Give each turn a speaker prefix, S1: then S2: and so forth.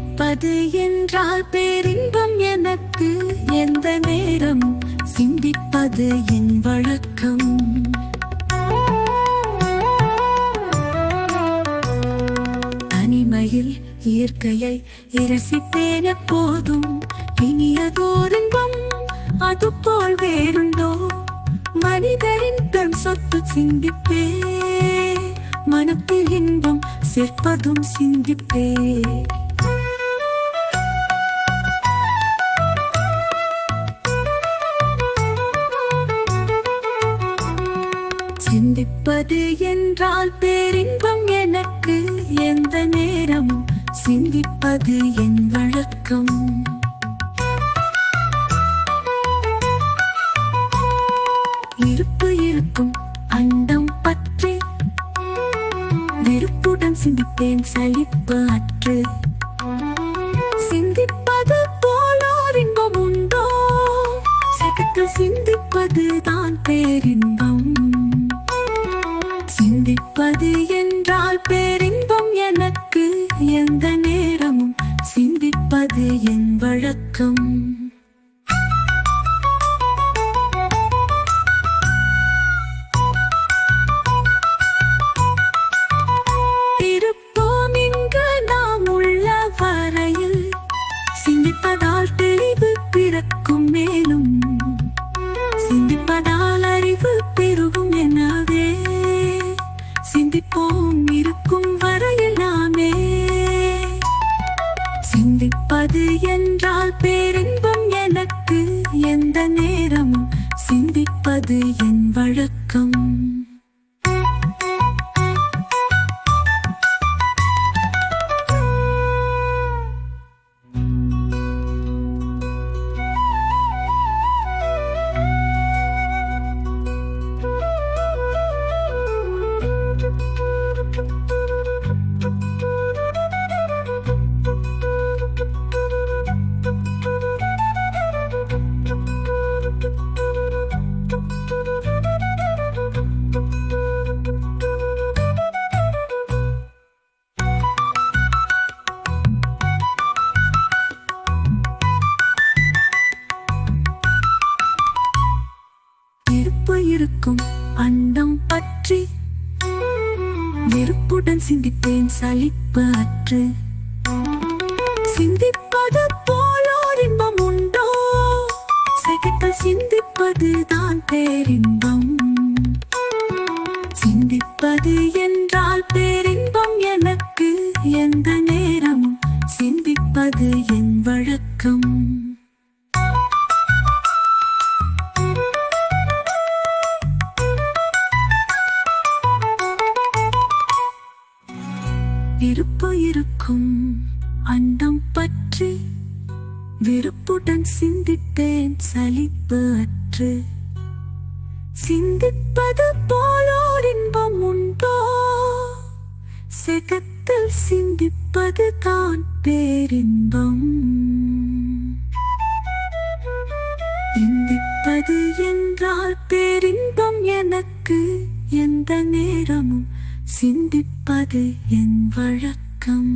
S1: சிந்திப்பது என்றால் பேரின்பம் எனக்கு. எந்த நேரம் சிந்திப்பது என் வழக்கம். தனிமையில் இயற்கையை இரசித்தேன போதும் இனியதோரின்பம் அது போல் வேறுண்டோ. மனிதரின் தன் சொத்து சிந்திப்பே. மனத்தில் இன்பம் சேர்ப்பதும் சிந்திப்பே. சிந்திப்பது என்றால் பேரின்பம் எனக்கு எந்த நேரமும் சிந்திப்பது என் வழக்கம். இருப்பு இருக்கும் அண்டம் பற்றி வெறுப்புடன் சிந்திப்பேன் சலிப்பு அற்று. சிந்திப்பது போலோர் இன்பம் உண்டோ? சிந்திப்பது தான் பேரின்பம். சிந்திப்பது என்றால் பேரின்பம் எனக்கு எந்த நேரமும் சிந்திப்பது என் வழக்கம். நேரம் சிந்திப்பது என் வழக்கம். இருக்கும் அண்டம் பற்றி. வெறுப்புடன் சிந்தித்தேன் சலிப்பு அற்று. சிந்திப்பது போலோர் இன்பம் உண்டோ? செகட்டல் சிந்திப்பது தான் பேரின்பம். சிந்திப்பது என்றால் பேரின்பம் எனக்கு எந்த நேரமும். சிந்திப்பது இருப்பு இருக்கும் அண்டம் பற்றி. வெறுப்புடன் சிந்தித்தேன் சலிப்பு அற்று. சிந்திப்பது போலோர் இன்பம் உண்டோ? செகத்தில் சிந்திப்பது தான் பேரின்பம். சிந்திப்பது என்றால் பேரின்பம் எனக்கு எந்த நேரமும் சிந்திப்பது என் வழக்கம்.